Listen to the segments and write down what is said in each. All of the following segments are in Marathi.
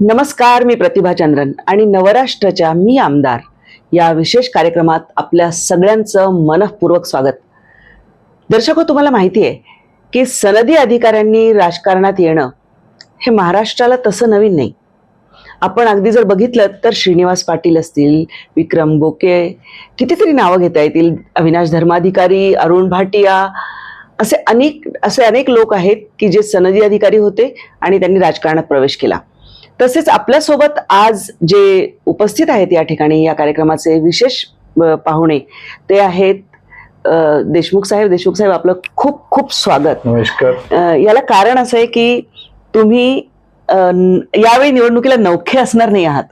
नमस्कार मी प्रतिभा चंद्रन आणि नवराष्ट्रच्या मी आमदार या विशेष कार्यक्रमात आपल्या सगळ्यांचं मनःपूर्वक स्वागत. दर्शक तुम्हाला माहिती आहे की सनदी अधिकाऱ्यांनी राजकारणात येणं हे महाराष्ट्राला तसं नवीन नाही. आपण अगदी जर बघितलं तर श्रीनिवास पाटील असतील विक्रम गोके कितीतरी नावं घेता येतील. अविनाश धर्माधिकारी अरुण भाटिया असे अनेक असे अनेक लोक आहेत की जे सनदी अधिकारी होते आणि त्यांनी राजकारणात प्रवेश केला. तसेच आपल्यासोबत आज जे उपस्थित आहेत या ठिकाणी या कार्यक्रमाचे विशेष पाहुणे ते आहेत देशमुख साहेब. देशमुख साहेब आपलं खूप खूप स्वागत. नमस्कार. याला कारण असं आहे की तुम्ही यावेळी निवडणुकीला नौखे असणार नाही आहात.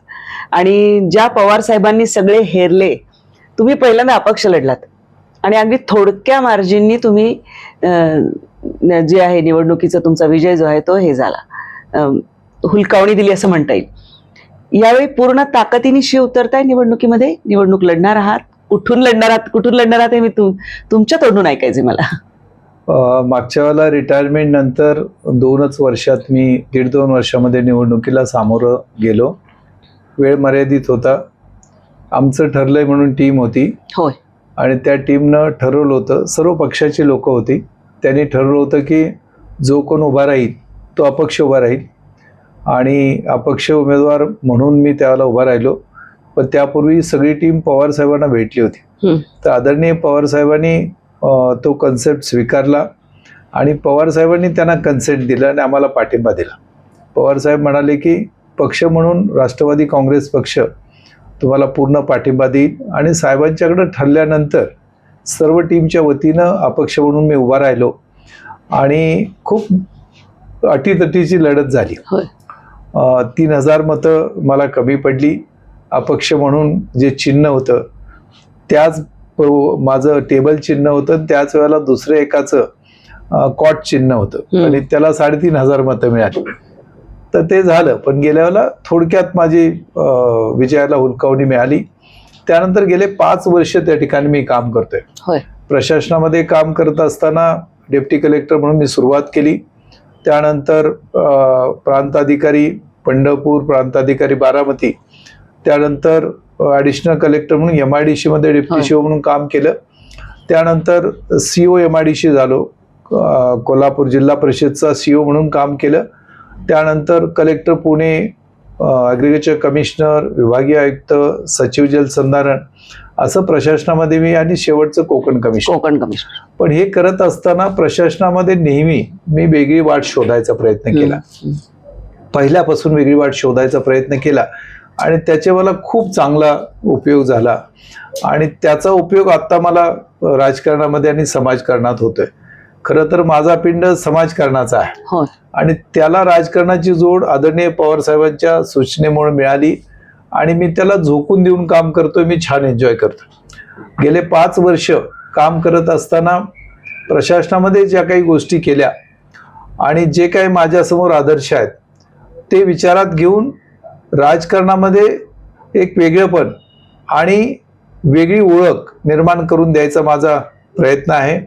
आणि ज्या पवार साहेबांनी सगळे हेरले तुम्ही पहिल्यांदा अपक्ष लढलात. आणि अगदी थोडक्या मार्जिननी तुम्ही जे आहे निवडणुकीचा तुमचा विजय जो आहे तो हे झाला. हुलकावणी दिली असं म्हणता येईल. यावेळी पूर्ण ताकदीने शिव उतरताय निवडणुकीमध्ये. निवडणूक लढणार आहात. कुठून लढणार आहात? कुठून लढणार आहात हे मी तुम तुमच्या तोंडून ऐकायचे मला. मागच्या वेळेला रिटायरमेंट नंतर दोनच वर्षात मी दीड दोन वर्षामध्ये निवडणुकीला सामोरं गेलो. वेळ मर्यादित होता. आमचं ठरलंय म्हणून टीम होती. होय. आणि त्या टीमनं ठरवलं होतं सर्व पक्षाची लोकं होती. त्यांनी ठरवलं होतं की जो कोण उभा राहील तो अपक्ष उभा राहील. आणि अपक्ष उमेदवार म्हणून मी त्यावेळेला उभा राहिलो. पण त्यापूर्वी सगळी टीम पवार साहेबांना भेटली होती. तर आदरणीय पवार साहेबांनी तो कन्सेप्ट स्वीकारला आणि पवार साहेबांनी त्यांना कन्सेंट दिलं आणि आम्हाला पाठिंबा दिला. पवार साहेब म्हणाले की पक्ष म्हणून राष्ट्रवादी काँग्रेस पक्ष तुम्हाला पूर्ण पाठिंबा देईल आणि साहेबांच्याकडं ठरल्यानंतर सर्व टीमच्या वतीनं अपक्ष म्हणून मी उभा राहिलो आणि खूप अटीतटीची लढत झाली. तीन हजार मतं मला कमी पडली. अपक्ष म्हणून जे चिन्ह होतं त्याच माझं टेबल चिन्ह होतं त्याच वेळेला दुसऱ्या एकाचं कॉट चिन्ह होतं. आणि त्याला साडेतीन हजार मतं मिळाली. तर ते झालं. पण गेल्या वेळेला थोडक्यात माझी विजयाला हुलकावणी मिळाली. त्यानंतर गेले पाच वर्ष त्या ठिकाणी मी काम करतोय. प्रशासनामध्ये काम करत असताना डेप्टी कलेक्टर म्हणून मी सुरुवात केली. त्यानंतर प्रांताधिकारी पंढरपूर प्रांताधिकारी बारामती त्यानंतर ॲडिशनल कलेक्टर म्हणून एम आय डी सीमध्ये. डेप्टी सीओ म्हणून काम केलं. त्यानंतर C O M I D C झालो. कोल्हापूर जिल्हा परिषदचा सी ओ म्हणून काम केलं. त्यानंतर कलेक्टर पुणे ॲग्रिकल्चर कमिशनर विभागीय आयुक्त सचिव जलसंधारण असं प्रशासनामध्ये मी आणि शेवटचं कोकण कमिशनर कोकण कमिशनर पण हे करत असताना प्रशासनामध्ये नेहमी मी वेगळी वाट शोधायचा प्रयत्न केला. पहिल्यापासून वेगळी वाट शोधायचा प्रयत्न केला आणि त्याचे मला खूप चांगला उपयोग झाला. आणि त्याचा उपयोग आता मला राजकारणामध्ये आणि समाजकारणात होतोय. खरं तर माझा पिंड समाजकारणाचा आहे. होय आणि त्याला राजकारणाची जोड आदरणीय पवार साहेबांच्या सूचनेमुळे मिळाली आणि मी त्याला झोकून देऊन काम करतोय मी छान एन्जॉय करतो गेले पाच वर्ष काम करत असताना प्रशासनामध्ये ज्या काही गोष्टी केल्या आणि जे काही माझ्यासमोर आदर्श आहेत ते विचारात घेऊन राजकारणामध्ये एक वेगळेपण आणि वेगळी ओळख निर्माण करून द्यायचा माझा प्रयत्न आहे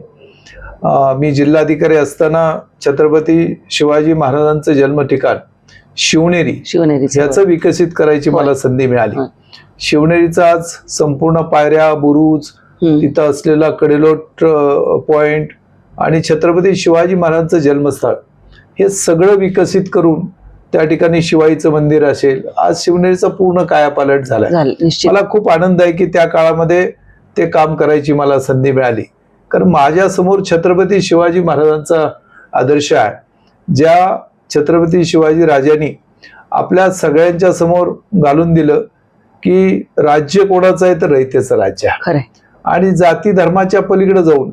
मी जिल्हाधिकारी असताना छत्रपती शिवाजी महाराजांचं जन्म ठिकाण शिवनेरी शिवनेरीचं याचं विकसित करायची. मला संधी मिळाली. शिवनेरीचा आज संपूर्ण पायऱ्या बुरुज. तिथं असलेला कडेलोट पॉइंट आणि छत्रपती शिवाजी महाराजांचं जन्मस्थळ हे सगळं विकसित करून त्या ठिकाणी शिवाईचं मंदिर असेल. आज शिवनेरीचा पूर्ण कायापालट झालं मला खूप आनंद आहे की त्या काळामध्ये ते काम करायची मला संधी मिळाली. कारण माझ्यासमोर छत्रपती शिवाजी महाराजांचा आदर्श आहे. ज्या छत्रपती शिवाजी राजांनी आपल्या सगळ्यांच्या समोर घालून दिलं की राज्य कोणाचं आहे तर रयतेचं राज्य आणि जाती धर्माच्या पलीकडे जाऊन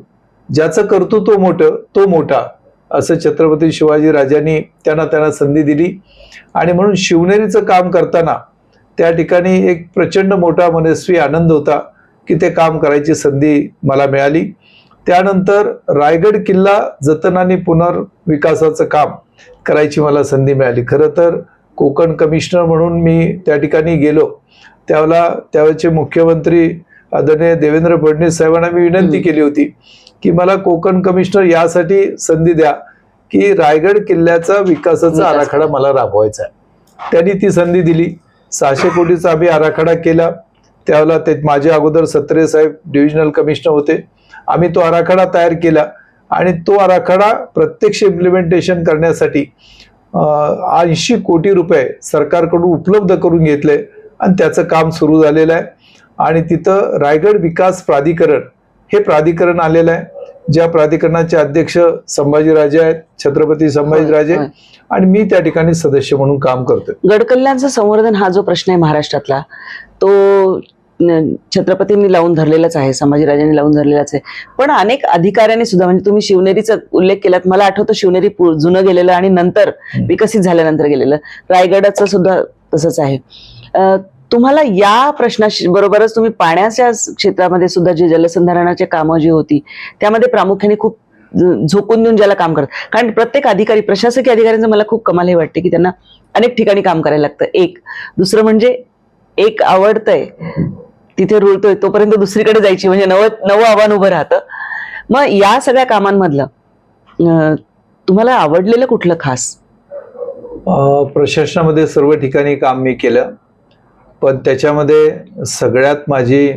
ज्याचं कर्तृत्व मोठं तो मोठा असं छत्रपती शिवाजी राजांनी त्यांना त्यांना संधी दिली. आणि म्हणून शिवनेरीचं काम करताना त्या ठिकाणी एक प्रचंड मोठा मनस्वी आनंद होता की ते काम करायची संधी मला मिळाली. त्यानंतर रायगड किल्ला जतन आणि पुनर्विकासाचं काम करायची मला संधी मिळाली. खरं तर कोकण कमिशनर म्हणून मी त्या ठिकाणी गेलो. त्यावेळेला त्यावेळेचे मुख्यमंत्री आदरणीय देवेंद्र फडणवीस साहेबांना मी विनंती. केली होती की मला कोकण कमिशनर यासाठी संधी द्या की रायगड किल्ल्याचा विकासाचा विकास. आराखडा मला राबवायचा आहे. त्यांनी ती संधी दिली. सहाशे कोटीचा आम्ही आराखडा केला. त्यावेळेला ते माझे अगोदर सत्रे साहेब डिव्हिजनल कमिशनर होते. आम्ही तो आराखडा तयार केला आणि तो आराखडा प्रत्यक्ष इम्प्लिमेंटेशन करण्यासाठी ऐंशी कोटी रुपये सरकारकडून उपलब्ध करून घेतले आणि त्याचं काम सुरू झालेलं आहे. आणि तिथं रायगड विकास प्राधिकरण हे प्राधिकरण आलेलं आहे. ज्या प्राधिकरणाचे अध्यक्ष संभाजीराजे आहेत छत्रपती संभाजीराजे. आणि मी त्या ठिकाणी सदस्य म्हणून काम करतोय. गडकल्ल्यांचं संवर्धन हा जो प्रश्न आहे महाराष्ट्रातला तो छत्रपतींनी लावून धरलेलाच आहे संभाजीराजांनी लावून धरलेलाच आहे. पण अनेक अधिकाऱ्यांनी सुद्धा म्हणजे तुम्ही शिवनेरीचा उल्लेख केलात मला आठवतं शिवनेरी जुनं गेलेलं आणि नंतर. विकसित झाल्यानंतर गेलेलं. रायगडाचं सुद्धा तसंच आहे. तुम्हाला या प्रश्नाशी बरोबरच तुम्ही पाण्याच्या क्षेत्रामध्ये सुद्धा जे जलसंधारणाचे कामं जी होती त्यामध्ये प्रामुख्याने खूप झोकून देऊन ज्याला काम करत कारण प्रत्येक अधिकारी प्रशासकीय अधिकाऱ्यांचं मला खूप कमाल हे वाटते की त्यांना अनेक ठिकाणी काम करायला लागतं. एक. दुसरं म्हणजे एक आवडतंय तिथे रुळतोय तोपर्यंत दुसरीकडे जायची. म्हणजे नवं नवं आव्हान उभं राहतं. मग या सगळ्या कामांमधलं तुम्हाला आवडलेलं कुठलं खास? प्रशासनामध्ये सर्व ठिकाणी काम मी केलं. पण त्याच्यामध्ये सगळ्यात माझी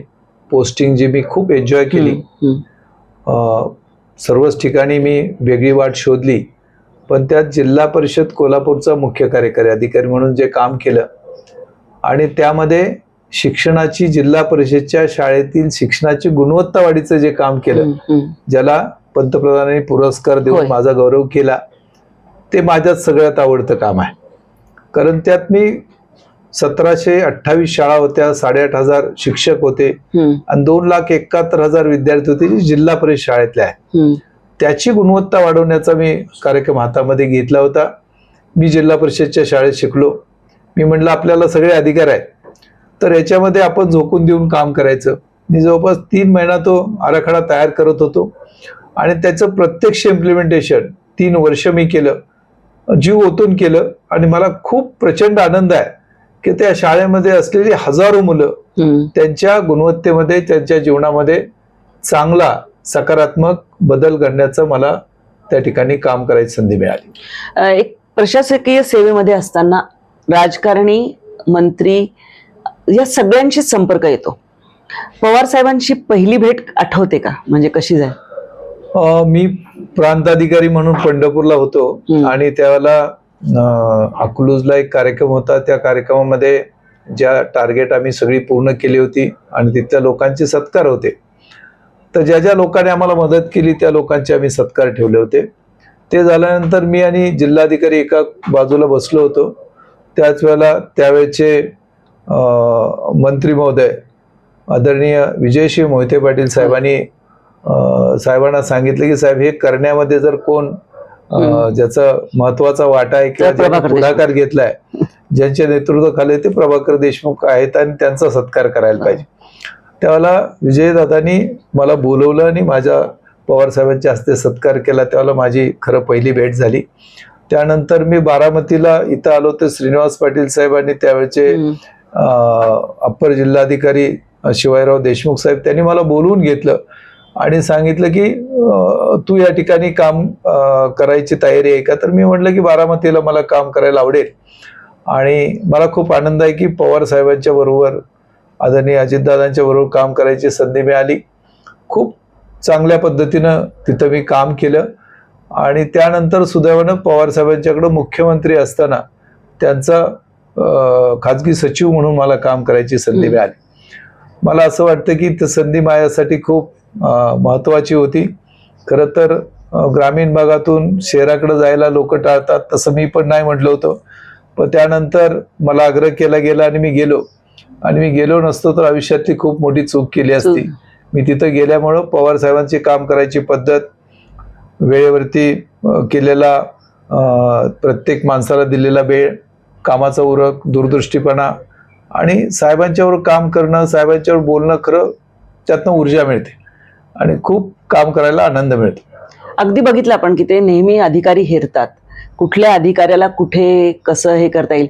पोस्टिंग जी मी खूप एन्जॉय केली सर्वच ठिकाणी मी वेगळी वाट शोधली पण त्यात जिल्हा परिषद कोल्हापूरचा मुख्य कार्यकारी अधिकारी म्हणून जे काम केलं आणि त्यामध्ये शिक्षणाची जिल्हा परिषदच्या शाळेतील शिक्षणाची गुणवत्ता वाढीचं जे काम केलं. ज्याला पंतप्रधानांनी पुरस्कार. देऊन माझा गौरव केला ते माझ्यात सगळ्यात आवडतं काम आहे कारण त्यात मी सतराशे अठ्ठावीस शाळा होत्या साडेआठ हजार शिक्षक होते. आणि दोन लाख एकाहत्तर हजार विद्यार्थी होते जे जिल्हा परिषद शाळेतले आहे. त्याची गुणवत्ता वाढवण्याचा मी कार्यक्रम हातामध्ये घेतला होता. मी जिल्हा परिषदच्या शाळेत शिकलो. मी म्हटलं आपल्याला सगळे अधिकार आहेत. तर याच्यामध्ये आपण झोकून देऊन काम करायचं. मी जवळपास तीन महिना तो आराखडा तयार करत होतो. आणि त्याचं प्रत्यक्ष इम्प्लिमेंटेशन तीन वर्ष मी केलं. जीव ओतून केलं. आणि मला खूप प्रचंड आनंद आहे. की त्या शाळेमध्ये असलेली हजारो मुलं. त्यांच्या गुणवत्तेमध्ये त्यांच्या जीवनामध्ये चांगला सकारात्मक बदल करण्याचं मला त्या ठिकाणी काम करायची संधी मिळाली एक प्रशासकीय सेवेमध्ये असताना राजकारणी मंत्री या सगळ्यांशीच संपर्क येतो पवार साहेबांची पहिली भेट आठवते का म्हणजे कशी जाय मी प्रांताधिकारी म्हणून पंढरपूरला होतो. आणि त्यावेळेला अकलूजला एक कार्यक्रम होता. त्या कार्यक्रमामध्ये ज्या टार्गेट आम्ही सगळी पूर्ण केली होती आणि तिथल्या लोकांचे सत्कार होते. तर ज्या ज्या लोकांनी आम्हाला मदत केली त्या लोकांचे आम्ही सत्कार ठेवले होते. ते झाल्यानंतर मी आणि जिल्हाधिकारी एका बाजूला बसलो होतो. त्याच वेळेला त्यावेळेचे मंत्री महोदय आदरणीय विजयश्री मोहिते पाटील साहेबांनी साहेबांना सांगितलं की साहेब हे करण्यामध्ये जर कोण ज्याचा महत्त्वाचा वाटा आहे किंवा पुढाकार घेतलाय ज्यांच्या नेतृत्वाखाली ते प्रभाकर देशमुख आहेत आणि त्यांचा सत्कार करायला पाहिजे. त्यावेळेला विजयदादांनी मला बोलवलं आणि माझ्या पवार साहेबांच्या हस्ते सत्कार केला. त्यावेळेला माझी खरं पहिली भेट झाली. त्यानंतर मी बारामतीला इथं आलो तर श्रीनिवास पाटील साहेब आणि त्यावेळेचे अप्पर जिल्हाधिकारी अं, शिवाजीराव देशमुख साहेब. त्यांनी मला बोलवून घेतलं. आणि सांगितलं की तू या ठिकाणी काम करायची तयारी आहे का? तर मी म्हटलं की बारामतीला मला काम करायला आवडेल. आणि मला खूप आनंद आहे की पवार साहेबांच्या बरोबर आदरणीय अजितदादांच्या बरोबर काम करायची संधी मिळाली. खूप चांगल्या पद्धतीनं तिथं मी काम केलं. आणि त्यानंतर सुदैवानं पवार साहेबांच्याकडं मुख्यमंत्री असताना त्यांचा खाजगी सचिव म्हणून मला काम करायची संधी. मिळाली. मला असं वाटतं की ती संधी माझ्यासाठी खूप अं, महत्वाची होती. खरं तर ग्रामीण भागातून शहराकडे जायला लोक टाळतात तसं मी पण नाही म्हटलं होतं. पण त्यानंतर मला आग्रह केला गेला आणि मी गेलो. आणि मी गेलो नसतो तर आयुष्यातली खूप मोठी चूक केली असती. मी तिथं गेल्यामुळं पवार साहेबांची काम करायची पद्धत वेळेवरती केलेला प्रत्येक माणसाला दिलेला वेळ कामाचा उरक दूरदृष्टीपणा आणि साहेबांच्यावर काम करणं साहेबांच्यावर बोलणं खरं त्यातनं ऊर्जा मिळते. आणि खूप काम करायला आनंद मिळतो. अगदी बघितलं आपण की ते नेहमी अधिकारी हेरतात. कुठल्या अधिकाऱ्याला कुठे कसं हे करता येईल?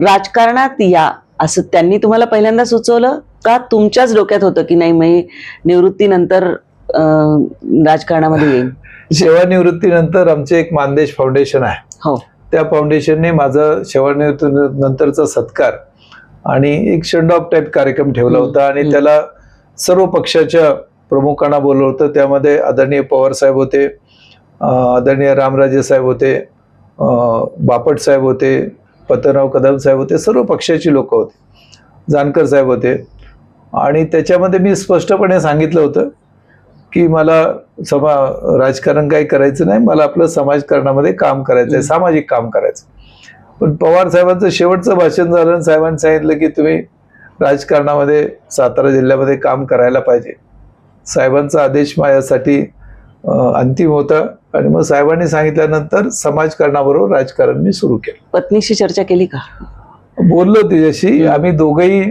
राजकारणात या असं त्यांनी तुम्हाला पहिल्यांदा सुचवलं का? तुमच्याच डोक्यात होतं की नाही मी निवृत्तीनंतर राजकारणामध्ये येईन? सेवानिवृत्तीनंतर आमचे एक मानदेश फाउंडेशन आहे. हो. त्या फाउंडेशनने माझा सेवानिवृत्तीनंतरचा सत्कार आणि एक शंड ऑफ टाईप कार्यक्रम ठेवला. होता आणि. त्याला सर्व पक्षाच्या प्रमुखांना बोलवलं होतं. त्यामध्ये आदरणीय पवार साहेब होते आदरणीय रामराजे साहेब होते बापट साहेब होते पतनराव कदम साहेब होते सर्व पक्षाची लोक होते. जानकर साहेब होते. आणि त्याच्यामध्ये मी स्पष्टपणे सांगितलं होतं की मला समा राजकारण काही करायचं नाही मला आपलं समाजकारणामध्ये काम करायचं आहे. सामाजिक काम करायचं पण पवार साहेबांचं शेवटचं भाषण झालं साहेबांनी सांगितलं की तुम्ही राजकारणामध्ये सातारा जिल्ह्यामध्ये काम करायला पाहिजे. साहेबांचा आदेश माझ्यासाठी अंतिम होता. आणि मग साहेबांनी सांगितल्यानंतर समाजकारणाबरोबर राजकारण मी सुरू केलं. पत्नीशी चर्चा केली का? बोललो तिच्याशी. आम्ही दोघंही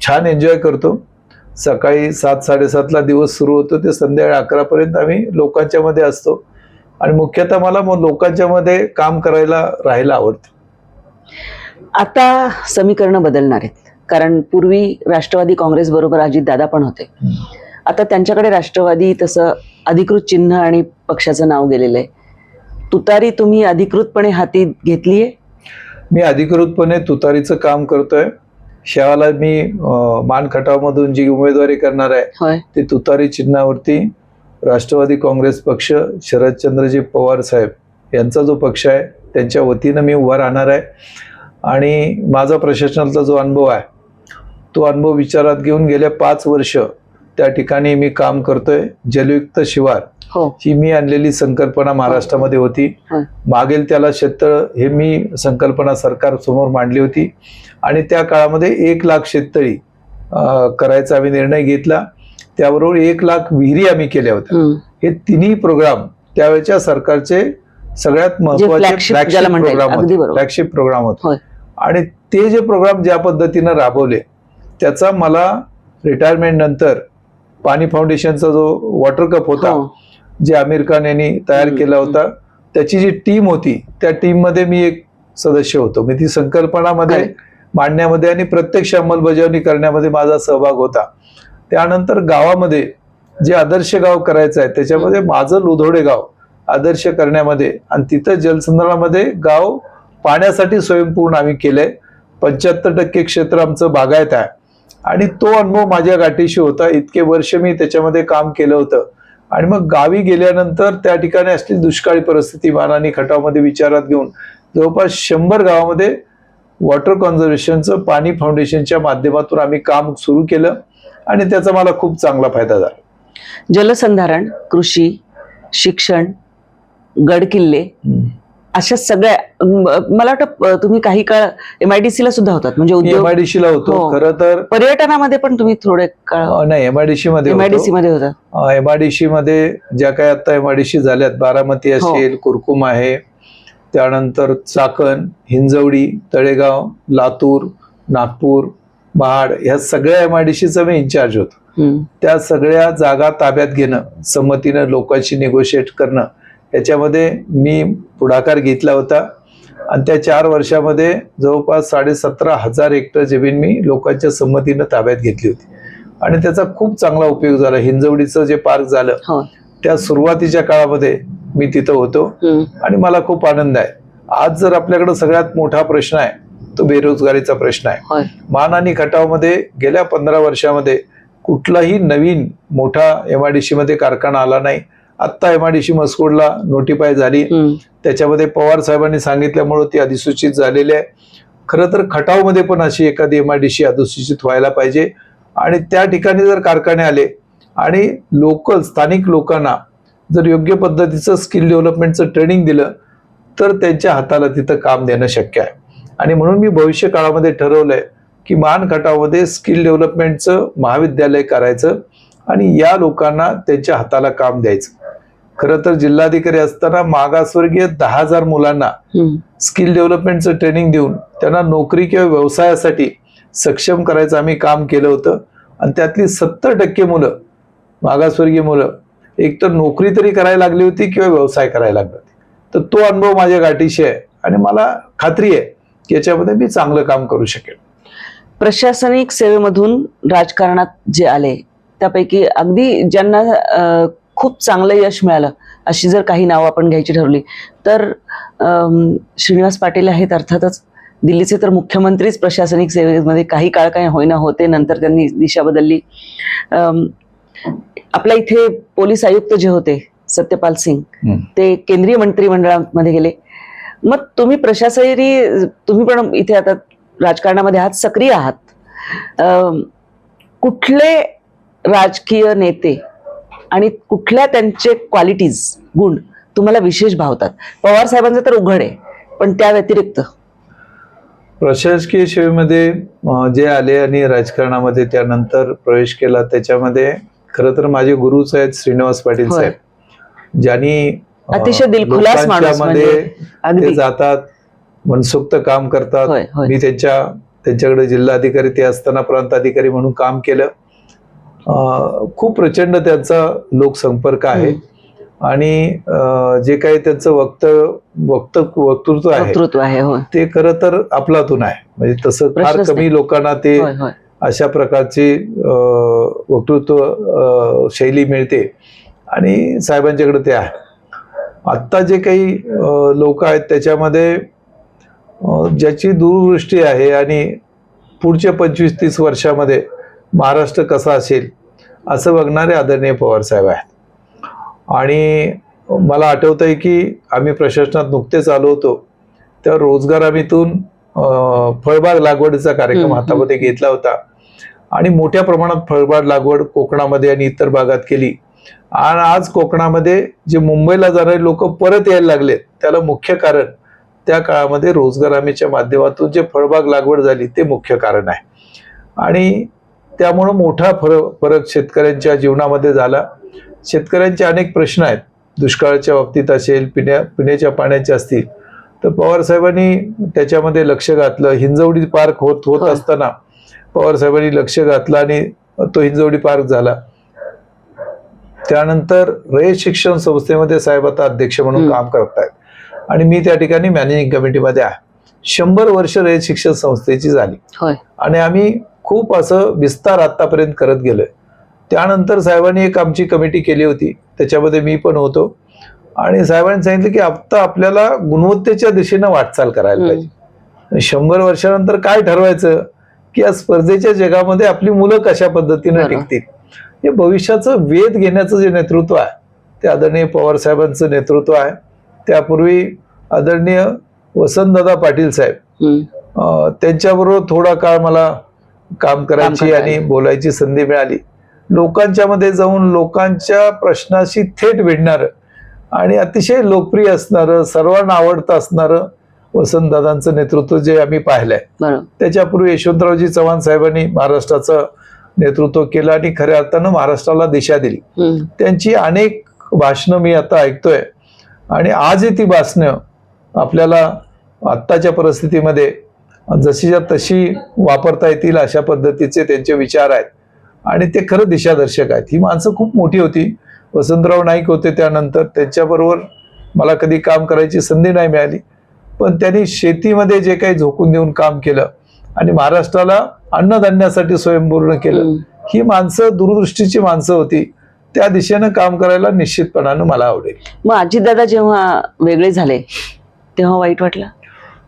छान एन्जॉय करतो. सकाळी सात साडेसातला दिवस सुरू होतो. ते संध्याकाळी अकरापर्यंत आम्ही लोकांच्या मध्ये असतो. आणि मुख्यतः मला मग लोकांच्या मध्ये काम करायला राहायला आवडतं. आता समीकरणं बदलणार आहेत. कारण पूर्वी राष्ट्रवादी काँग्रेस बरोबर अजित दादा पण होते. आता त्यांच्याकडे राष्ट्रवादी तसं अधिकृत चिन्ह आणि पक्षाचं नाव गेलेलं आहे. तुतारी तुम्ही अधिकृतपणे हाती घेतलीये? मी अधिकृतपणे तुतारीचं काम करतोय. शेवाला मी अं, मान खटावमधून जी उमेदवारी करणार आहे ते तुतारी चिन्हावरती राष्ट्रवादी काँग्रेस पक्ष शरदचंद्रजी पवार साहेब यांचा जो पक्ष आहे त्यांच्या वतीनं मी उभा राहणार आहे. आणि माझा प्रशासनाचा जो अनुभव आहे तो अनुभव विचारात घेऊन गेल्या पाच वर्ष त्या ठिकाणी मी काम करतोय. जलयुक्त शिवार हो. ही मी आणलेली संकल्पना महाराष्ट्रामध्ये होती. होय. मागेल त्याला शेततळ हे मी संकल्पना सरकार समोर मांडली होती. आणि त्या काळामध्ये एक लाख शेततळी करायचा आम्ही निर्णय घेतला. त्याबरोबर एक लाख विहिरी आम्ही केल्या होत्या. हे तिन्ही प्रोग्राम त्यावेळेच्या सरकारचे सगळ्यात महत्त्वाचे. फ्लॅगशिप प्रोग्राम होते. आणि ते जे प्रोग्राम ज्या पद्धतीनं राबवले त्याचा मला रिटायरमेंट नंतर पाणी फाउंडेशनचा जो वॉटर कप होता हो. जे आमिर खान यांनी तयार केला होता त्याची जी टीम होती त्या टीममध्ये मी एक सदस्य होतो. मी ती संकल्पनामध्ये. मांडण्यामध्ये आणि प्रत्यक्ष अंमलबजावणी करण्यामध्ये माझा सहभाग होता. त्यानंतर गावामध्ये जे आदर्श गाव करायचं आहे त्याच्यामध्ये माझं लोधोडे गाव आदर्श करण्यामध्ये आणि तिथं जलसंधारणामध्ये गाव पाण्यासाठी स्वयंपूर्ण आम्ही केलंय. पंच्याहत्तर टक्के क्षेत्र आमचं बागायत आहे. आणि तो अनुभव माझ्या गाठीशी होता. इतके वर्ष मी त्याच्यामध्ये काम केलं होतं. आणि मग गावी गेल्यानंतर त्या ठिकाणी असलेली दुष्काळी परिस्थिती मानाने खटावमध्ये विचारात घेऊन जवळपास शंभर गावामध्ये वॉटर कॉन्झर्वेशनचं पाणी फाउंडेशनच्या माध्यमातून आम्ही काम सुरू केलं आणि त्याचा मला खूप चांगला फायदा झाला. जलसंधारण कृषी शिक्षण गड किल्ले अशा सगळ्या मला वाटतं तुम्ही काही काळ एमआयडीसी ला सुद्धा होतात म्हणजे एमआयडीसी ला होतो हो. खरं तर पर्यटनामध्ये पण तुम्ही थोडे काळ नाही एमआयडीसी मध्ये एमआयडीसी मध्ये होता एमआयडीसी मध्ये ज्या काही आता एमआयडीसी झाल्यात बारामती हो. असेल कुरकुम आहे त्यानंतर चाकण हिंजवडी तळेगाव लातूर नागपूर महाड ह्या सगळ्या एमआयडीसीचा मी इन्चार्ज होतो. त्या सगळ्या जागा ताब्यात घेणं संमतीनं लोकांशी निगोशिएट करणं याच्यामध्ये मी पुढाकार घेतला होता. आणि त्या चार वर्षामध्ये जवळपास साडेसतरा हजार हेक्टर जमीन मी लोकांच्या संमतीनं ताब्यात घेतली होती. आणि त्याचा खूप चांगला उपयोग झाला. हिंजवडीचं जे पार्क झालं हो. त्या सुरुवातीच्या काळामध्ये मी तिथं होतो. आणि मला खूप आनंद आहे. आज जर आपल्याकडे सगळ्यात मोठा प्रश्न आहे तो बेरोजगारीचा प्रश्न आहे. मान आणि खटावमध्ये गेल्या पंधरा वर्षामध्ये कुठलाही नवीन मोठा एमआयडीसी मध्ये कारखाना आला नाही. आत्ता एमआयडीसी मसकोडला नोटिफाय झाली. त्याच्यामध्ये पवार साहेबांनी सांगितल्यामुळे ती अधिसूचित झालेली आहे. खरं तर खटावमध्ये पण अशी एखादी एमआयडीसी अधिसूचित व्हायला पाहिजे. आणि त्या ठिकाणी जर कारखाने आले आणि लोकल स्थानिक लोकांना जर योग्य पद्धतीचं स्किल डेव्हलपमेंटचं ट्रेनिंग दिलं तर त्यांच्या हाताला तिथं काम देणं शक्य आहे. आणि म्हणून मी भविष्य काळामध्ये ठरवलंय की मान खटावमध्ये स्किल डेव्हलपमेंटचं महाविद्यालय करायचं आणि या लोकांना त्यांच्या हाताला काम द्यायचं. खरं तर जिल्हाधिकारी असताना मागासवर्गीय दहा हजार मुलांना. स्किल डेव्हलपमेंटचं ट्रेनिंग देऊन त्यांना नोकरी किंवा व्यवसायासाठी सक्षम करायचं आम्ही काम केलं होतं. आणि त्यातली सत्तर टक्के मुलं मागासवर्गीय मुलं एकतर नोकरी तरी करायला लागली होती किंवा व्यवसाय करायला लागला होती. तर तो अनुभव माझ्या गाठीशी आहे आणि मला खात्री आहे की याच्यामध्ये मी चांगलं काम करू शकेल प्रशासनिक सेवेमधून राजकारणात जे आले त्यापैकी अगदी ज्यांना खूप चांगलं यश मिळालं. अशी जर काही नावं आपण घ्यायची ठरवली तर श्रीनिवास पाटील आहेत अर्थातच दिल्लीचे तर मुख्यमंत्रीच प्रशासनिक सेवेमध्ये काही काळ काही होईना होते नंतर त्यांनी दिशा बदलली. आपल्या इथे पोलीस आयुक्त जे होते सत्यपाल सिंग. ते केंद्रीय मंत्रिमंडळामध्ये गेले. मग तुम्ही प्रशासनी तुम्ही पण इथे आता राजकारणामध्ये आहात सक्रिय आहात. कुठले राजकीय नेते आणि कुठल्या त्यांचे क्वालिटीज गुण तुम्हाला विशेष भावतात. पवार साहेबांचं तर उघड आहे पण त्या व्यतिरिक्त. प्रशासकीय सेवेमध्ये जे आले आणि राजकारणामध्ये त्यानंतर प्रवेश केला त्याच्यामध्ये खरं तर माझे गुरुच आहेत श्रीनिवास पाटील. साहेब ज्यांनी अतिशय दिलखुलास लोकांच्यामध्ये म्हणजे जातात मनसुक्त काम करतात. मी त्यांच्या त्यांच्याकडे जिल्हाधिकारी ते असताना प्रांत अधिकारी म्हणून काम केलं. खूप प्रचंड त्यांचा लोकसंपर्क आहे. आणि जे काही त्यांचं वक्त वक्त वक्तृत्व आहे ते खरं तर आपलातून आहे. म्हणजे तसं फार कमी लोकांना ते अशा प्रकारची वक्तृत्व शैली मिळते. आणि साहेबांच्याकडे ते आहे. आत्ता जे काही लोक आहेत त्याच्यामध्ये ज्याची दूरदृष्टी आहे आणि पुढच्या पंचवीस तीस वर्षामध्ये महाराष्ट्र कसा असेल असं बघणारे आदरणीय पवार साहेब आहेत. आणि मला आठवत आहे की आम्ही प्रशासनात नुकतेच आलो होतो. तेव्हा रोजगार हमीतून फळबाग लागवडीचा कार्यक्रम हातामध्ये घेतला होता. आणि मोठ्या प्रमाणात फळबाग लागवड कोकणामध्ये आणि इतर भागात केली. आणि आज कोकणामध्ये जे मुंबईला जाणारे लोक परत यायला लागलेत त्याला मुख्य कारण त्या काळामध्ये रोजगार हमीच्या माध्यमातून जे फळबाग लागवड झाली ते मुख्य कारण आहे. आणि त्यामुळं मोठा फरक फरक शेतकऱ्यांच्या जीवनामध्ये झाला. शेतकऱ्यांचे अनेक प्रश्न आहेत. दुष्काळाच्या बाबतीत असेल पिण्या पिण्याच्या पाण्याचे असतील. तर पवार साहेबांनी त्याच्यामध्ये लक्ष घातलं. हिंजवडी पार्क होत होत. असताना पवार साहेबांनी लक्ष घातलं आणि तो हिंजवडी पार्क झाला. त्यानंतर रयत शिक्षण संस्थेमध्ये साहेब आता अध्यक्ष म्हणून. काम करतायत. आणि मी त्या ठिकाणी मॅनेजिंग कमिटीमध्ये आहे. शंभर वर्ष रयत शिक्षण संस्थेची झाली. आणि आम्ही खूप असं विस्तार आतापर्यंत करत गेलोय. त्यानंतर साहेबांनी एक आमची कमिटी केली होती. त्याच्यामध्ये मी पण होतो. आणि साहेबांनी सांगितलं की आता आपल्याला गुणवत्तेच्या दिशेनं वाटचाल करायला. पाहिजे. शंभर वर्षानंतर काय ठरवायचं? की या स्पर्धेच्या जगामध्ये आपली मुलं कशा पद्धतीनं. टिकतील? हे भविष्याचं वेध घेण्याचं जे नेतृत्व आहे ते आदरणीय पवार साहेबांचं नेतृत्व आहे. त्यापूर्वी आदरणीय वसंतदादा पाटील साहेब त्यांच्याबरोबर थोडा काळ मला काम करायची आणि. बोलायची संधी मिळाली. लोकांच्या मध्ये जाऊन लोकांच्या प्रश्नाशी थेट भिडणारं आणि अतिशय लोकप्रिय असणारं सर्वांना आवडतं असणारं वसंतदादांचं नेतृत्व जे आम्ही पाहिलंय. त्याच्यापूर्वी यशवंतरावजी चव्हाण साहेबांनी महाराष्ट्राचं नेतृत्व केलं आणि खऱ्या अर्थानं महाराष्ट्राला दिशा दिली. त्यांची अनेक भाषणं मी आता ऐकतोय. आणि आजही ती भाषणं आपल्याला आत्ताच्या परिस्थितीमध्ये जशीच्या तशी वापरता येतील अशा पद्धतीचे त्यांचे विचार आहेत. आणि ते खरं दिशादर्शक आहेत. ही माणसं खूप मोठी होती. वसंतराव नाईक होते त्यानंतर. त्यांच्याबरोबर मला कधी काम करायची संधी नाही मिळाली. पण त्यांनी शेतीमध्ये जे काही झोकून देऊन काम केलं आणि महाराष्ट्राला अन्नधान्यासाठी स्वयंपूर्ण केलं. ही माणसं दूरदृष्टीची माणसं होती. त्या दिशेनं काम करायला निश्चितपणानं मला आवडेल. मग अजितदादा जेव्हा वेगळे झाले तेव्हा वाईट वाटलं?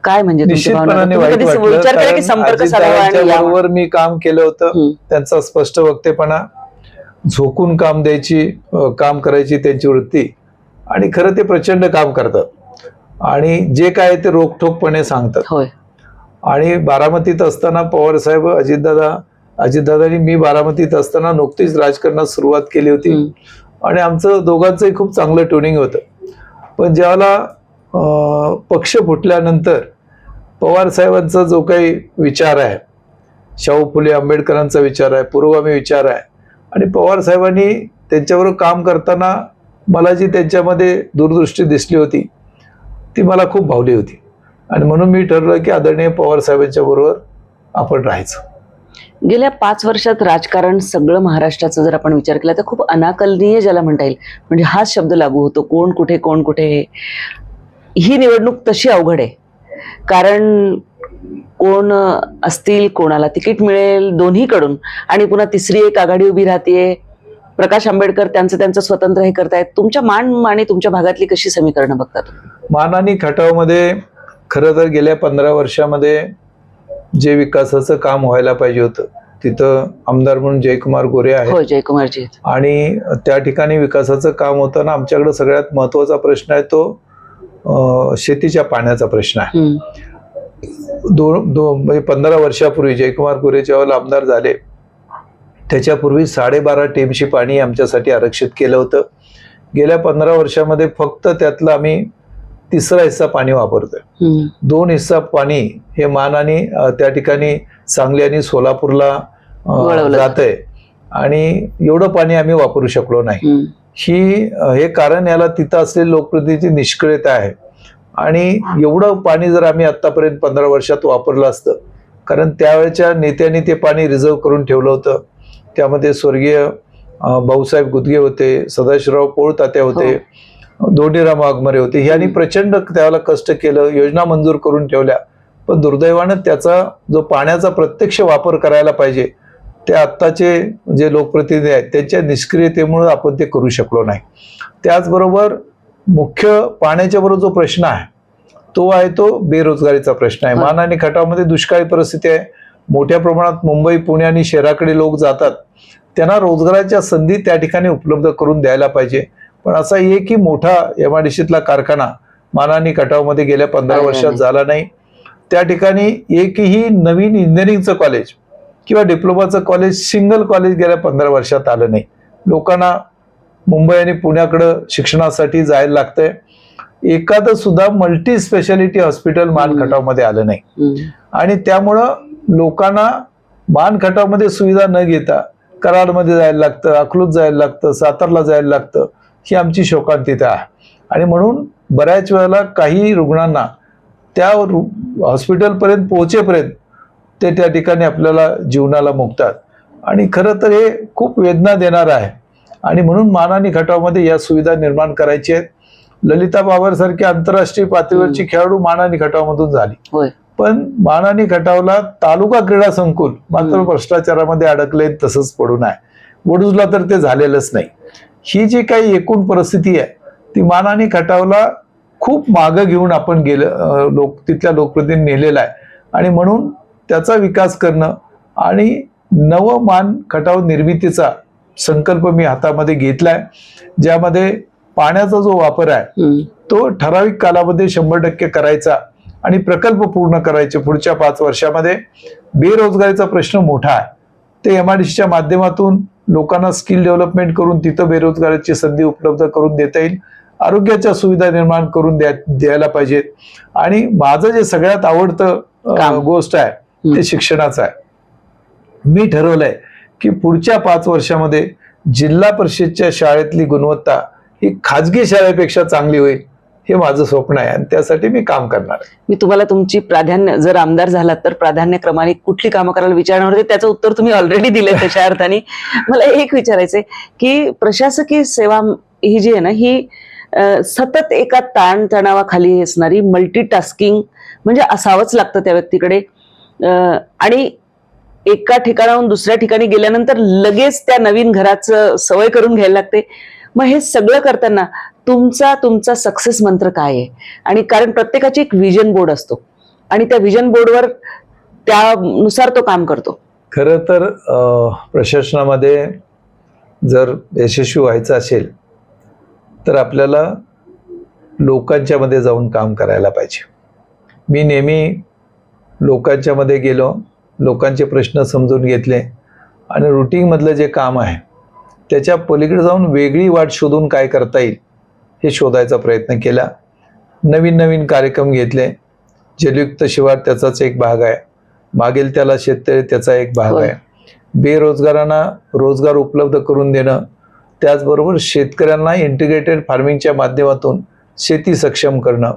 काय म्हणजे? निश्चितपणाने वाईट वाटलं कारण? बरोबर मी काम केलं होतं. त्यांचा स्पष्ट वक्तेपणा झोकून काम द्यायची काम करायची त्यांची वृत्ती आणि खरं ते प्रचंड काम करतात आणि जे काय ते रोखठोकपणे सांगतात आणि बारामतीत असताना पवार साहेब अजितदादा अजितदादांनी मी बारामतीत असताना नुकतीच राजकारणात सुरुवात केली होती. आणि आमचं दोघांचंही खूप चांगलं ट्युनिंग होतं पण ज्यावेळेला अं, पक्ष फुटल्यानंतर पवार साहेबांचा जो काही विचार आहे शाहू फुले आंबेडकरांचा विचार आहे पुरोगामी विचार आहे आणि पवार साहेबांनी त्यांच्यावर काम करताना मला जी त्यांच्यामध्ये दूरदृष्टी दिसली होती ती मला खूप भावली होती. आणि म्हणून मी ठरलं की आदरणीय पवार साहेबांच्या बरोबर आपण राहायचं. गेल्या पाच वर्षात राजकारण सगळं महाराष्ट्राचा जर आपण विचार केला तर खूप अनाकलनीय ज्याला म्हणता येईल. म्हणजे हाच शब्द लागू होतो कोण कुठे कोण कुठे ही निवडणूक तशी अवघड आहे. कारण कोण असतील कोणाला तिकीट मिळेल दोन्हीकडून. आणि पुन्हा तिसरी एक आघाडी उभी राहतीये. प्रकाश आंबेडकर त्यांचं त्यांचं स्वतंत्र हे करतायत. तुमच्या मान आणि तुमच्या भागातली कशी समीकरणं बघता तुम्ही? मान आणि खटावमध्ये खरं तर गेल्या पंधरा वर्षामध्ये जे विकासाचं काम व्हायला पाहिजे होतं तिथं आमदार म्हणून जयकुमार गोरे हो आहेत. जयकुमारजी आणि त्या ठिकाणी विकासाचं काम होताना आमच्याकडे सगळ्यात महत्त्वाचा प्रश्न आहे तो शेतीच्या पाण्याचा प्रश्न आहे. दोन दोन म्हणजे पंधरा वर्षापूर्वी जयकुमार गोरे जेव्हा आमदार झाले त्याच्यापूर्वी साडेबारा टीमशी पाणी आमच्यासाठी आरक्षित केलं होतं गेल्या पंधरा वर्षामध्ये फक्त त्यातलं आम्ही तिसरा हिस्सा पाणी वापरतोय. दोन हिस्सा पाणी हे मान आणि अ, त्या ठिकाणी सांगली आणि सोलापूरला जात आहे आणि एवढं पाणी आम्ही वापरू शकलो नाही. ही हे कारण याला तिथं असलेली लोकप्रतिनिधीची निष्क्रियता आहे. आणि एवढं पाणी जर आम्ही आतापर्यंत पंधरा वर्षात वापरलं असतं कारण त्यावेळेच्या नेत्यांनी ते पाणी रिझर्व करून ठेवलं होतं. त्यामध्ये स्वर्गीय भाऊसाहेब गुदगे होते सदाशिवराव पोळ तात्या होते दोंडीराम वाघमारे होते. ह्यांनी प्रचंड त्यावेळेला कष्ट केलं योजना मंजूर करून ठेवल्या. पण दुर्दैवानं त्याचा जो पाण्याचा प्रत्यक्ष वापर करायला पाहिजे ते आत्ताचे जे लोकप्रतिनिधी आहेत त्यांच्या निष्क्रियतेमुळे आपण ते करू शकलो नाही. त्याचबरोबर मुख्य पाण्याच्या बरोबर जो प्रश्न आहे तो आहे तो बेरोजगारीचा प्रश्न आहे. होय. मान आणि खटावमध्ये दुष्काळी परिस्थिती आहे. मोठ्या प्रमाणात मुंबई पुणे आणि शहराकडे लोक जातात. त्यांना रोजगाराच्या संधी त्या ठिकाणी उपलब्ध करून द्यायला पाहिजे. पण असा एकही मोठा एमआयडीसीतला कारखाना मान आणि खटावमध्ये गेल्या पंधरा वर्षात. झाला नाही. त्या ठिकाणी एकही नवीन इंजिनिअरिंगचं कॉलेज किंवा डिप्लोमाचं कॉलेज सिंगल कॉलेज गेल्या पंधरा वर्षात आलं नाही लोकांना मुंबई आणि पुण्याकडं शिक्षणासाठी जायला लागतंय एखादं सुद्धा मल्टी स्पेशालिटी हॉस्पिटल मान हम्म. खटावमध्ये आलं नाही. आणि त्यामुळं लोकांना मान खटावमध्ये सुविधा न घेता कराडमध्ये जायला लागतं अकलूज जायला लागतं सातारला जायला लागतं ही आमची शोकांतिता आहे आणि म्हणून बऱ्याच वेळेला काही रुग्णांना त्या हॉस्पिटलपर्यंत पोहोचेपर्यंत ते त्या ठिकाणी आपल्याला जीवनाला मुकतात. आणि खरं तर हे खूप वेदना देणार आहे. आणि म्हणून मान आणि खटावमध्ये या सुविधा निर्माण करायची आहेत. ललिता बाबर सारखी आंतरराष्ट्रीय पातळीवरची खेळाडू मान आणि खटावमधून झाली पण मान आणि खटावला तालुका क्रीडा संकुल मात्र. भ्रष्टाचारामध्ये अडकले तसंच पडून आहे. वडूजला तर ते झालेलंच नाही. ही जी काही एकूण परिस्थिती आहे ती मान आणि खटावला खूप मागं घेऊन आपण गेलं लोक तिथल्या लोकप्रतिनिधी नेलेला आहे. आणि म्हणून त्याचा विकास करणं आणि नव मान खटाव निर्मितीचा संकल्प मी हातामध्ये घेतलाय ज्यामध्ये पाण्याचा जो वापर आहे. तो ठराविक कालामध्ये शंभर टक्के करायचा आणि प्रकल्प पूर्ण करायचे पुढच्या पाच वर्षामध्ये बेरोजगारीचा प्रश्न मोठा आहे ते एमआयडीसीच्या माध्यमातून लोकांना स्किल डेव्हलपमेंट करून तिथं बेरोजगाराची संधी उपलब्ध करून देता येईल आरोग्याच्या सुविधा निर्माण करून द्या द्यायला पाहिजेत आणि माझं जे सगळ्यात आवडतं. गोष्ट आहे. ते शिक्षणाचं आहे. मी ठरवलंय की पुढच्या पाच वर्षामध्ये जिल्हा परिषदच्या शाळेतली गुणवत्ता ही खाजगी शाळेपेक्षा चांगली होईल हे माझं स्वप्न आहे आणि त्यासाठी मी काम करणार आहे. मी तुम्हाला तुमची प्राधान्य जर आमदार झालात तर प्राधान्यक्रमाने कुठली कामं करायला विचारणार होते त्याचं उत्तर तुम्ही ऑलरेडी दिले तशा अर्थाने. मला एक विचारायचंय की प्रशासकीय सेवा ही जी आहे ना ही सतत एका ताण तणावाखाली असणारी मल्टीटास्किंग म्हणजे असावंच लागतं त्या व्यक्तीकडे. आणि एका ठिकाणाहून दुसऱ्या ठिकाणी गेल्यानंतर लगेच त्या नवीन घराचं सवय करून घ्यायला लागते. मग हे सगळं करताना तुमचा तुमचा सक्सेस मंत्र काय आहे? आणि कारण प्रत्येकाची एक विजन बोर्ड असतो. आणि त्या विजन बोर्डवर त्यानुसार तो काम करतो. खरं तर प्रशासनामध्ये जर यशस्वी व्हायचं असेल तर आपल्याला लोकांच्या मध्ये जाऊन काम करायला पाहिजे. मी नेहमी लोकांच्या मध्ये गेलो लोकांचे प्रश्न समजून घेतले आणि रुटीनमधलं जे काम आहे त्याच्या पलीकडे जाऊन वेगळी वाट शोधून काय करता येईल हे शोधायचा प्रयत्न केला. नवीन नवीन कार्यक्रम घेतले. जलयुक्त शिवार त्याचाच एक भाग आहे. मागेल त्याला शेततळे त्याचा एक भाग. आहे. बेरोजगारांना रोजगार उपलब्ध करून देणं त्याचबरोबर शेतकऱ्यांना इंटिग्रेटेड फार्मिंगच्या माध्यमातून शेती सक्षम करणं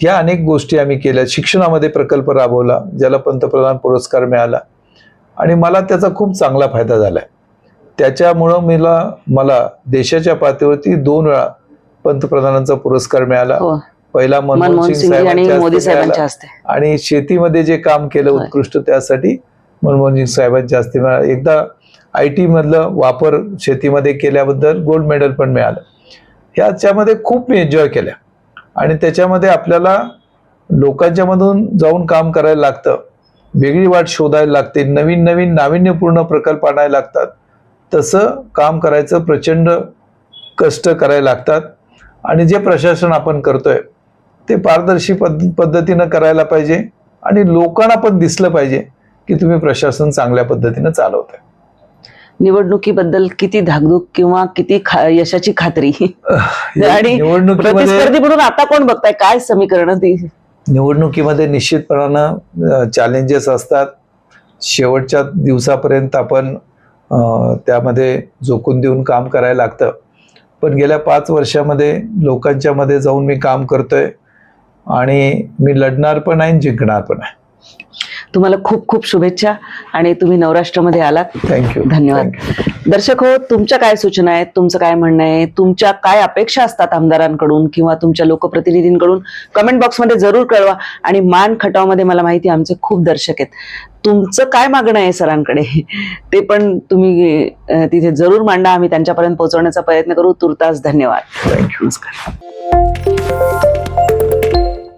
या अनेक गोष्टी आम्ही केल्या. शिक्षणामध्ये प्रकल्प राबवला ज्याला पंतप्रधान पुरस्कार मिळाला. आणि मला त्याचा खूप चांगला फायदा झाला त्याच्यामुळं मला मला देशाच्या पातळीवरती दोन वेळा पंतप्रधानांचा पुरस्कार मिळाला. हो. पहिला मनमोहन मनमोहन सिंगजी आणि साहेबांच्या हस्ते शेतीमध्ये जे काम केलं. उत्कृष्ट त्यासाठी मनमोहनजी साहेबांच्या हस्ते मिळाला. एकदा आय टी मधलं वापर शेतीमध्ये केल्याबद्दल गोल्ड मेडल पण मिळालं. ह्याच्यामध्ये खूप मी एन्जॉय केल्या. आणि त्याच्यामध्ये आपल्याला लोकांच्या मधून जाऊन काम करायला लागतं. वेगळी वाट शोधायला लागते. नवीन नवीन नाविन्यपूर्ण प्रकल्प आणायला लागतात. तसं काम करायचं प्रचंड कष्ट करायला लागतात. आणि जे प्रशासन आपण करतोय ते पारदर्शी पद्ध पद्धतीनं करायला पाहिजे आणि लोकांना पण दिसलं पाहिजे की तुम्ही प्रशासन चांगल्या पद्धतीनं चालवताय. निवडणुकीबद्दल किती धाकधूक किंवा किती खा- यशाची खात्री? आणि प्रतिस्पर्धी म्हणून आता कोण बघताय? काय समीकरण ती? निवडणुकीमध्ये निश्चितपणानं चॅलेंजेस असतात. शेवटच्या दिवसापर्यंत आपण त्यामध्ये झोकून देऊन काम करायला लागतं. पण गेल्या पाच वर्षामध्ये लोकांच्या मध्ये जाऊन मी काम करतोय. आणि मी लढणार पण आहे जिंकणार पण आहे. तुम्हाला खूप खूप शुभेच्छा आणि तुम्ही नवराष्ट्रामध्ये आलात. थँक्यू धन्यवाद. दर्शक हो तुमच्या काय सूचना आहेत? तुमचं काय म्हणणं आहे? तुमच्या काय अपेक्षा असतात आमदारांकडून किंवा तुमच्या लोकप्रतिनिधींकडून? कमेंट बॉक्समध्ये जरूर कळवा आणि मान खटावमध्ये मला माहिती आमचे खूप दर्शक आहेत. तुमचं काय मागणं आहे सरांकडे? ते पण तुम्ही तिथे जरूर मांडा. आम्ही त्यांच्यापर्यंत पोहोचवण्याचा प्रयत्न करू. तुर्तास धन्यवाद. थँक्यू नमस्कार.